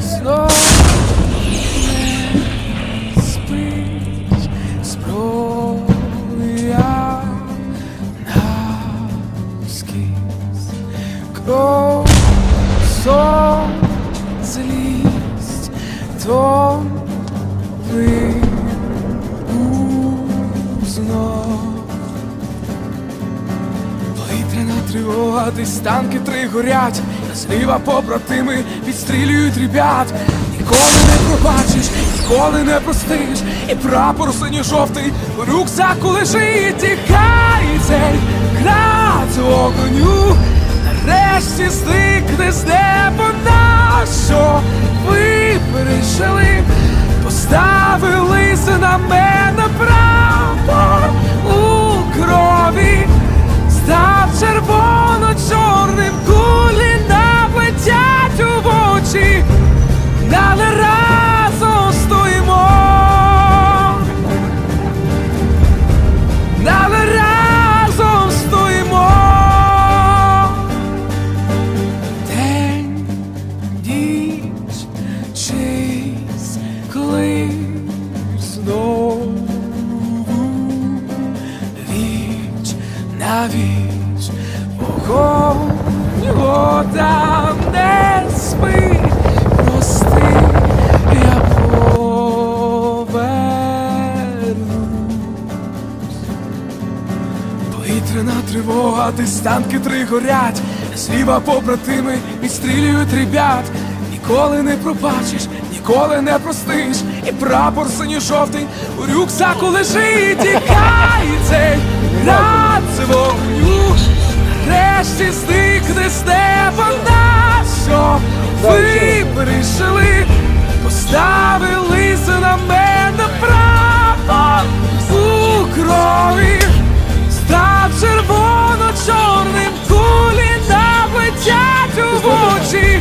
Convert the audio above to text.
знов не спить зброя навскіз кров сон злість дом. Повітряна тривога, десь танки три горять, зліва побратими відстрілюють ребят. Ніколи не пробачиш, ніколи не простиш, і прапор синьо-жовтий у рюкзаку лежить, тікай цей град огоню. Нарешті зникне з неба на що ви пережили, віч, вогонь вода не спить, прости, я повернусь. Повітряна тривога, десь танки три горять, зліва побратими відстрілюють ребят. Ніколи не пробачиш, ніколи не простиш, і прапор синьо-жовтий у рюкзаку лежить, тікай цей над з вогню, решті зникне з неба ви прийшли, поставилися на мене права у крові, став червоно-чорним кулі, наплетять у очі.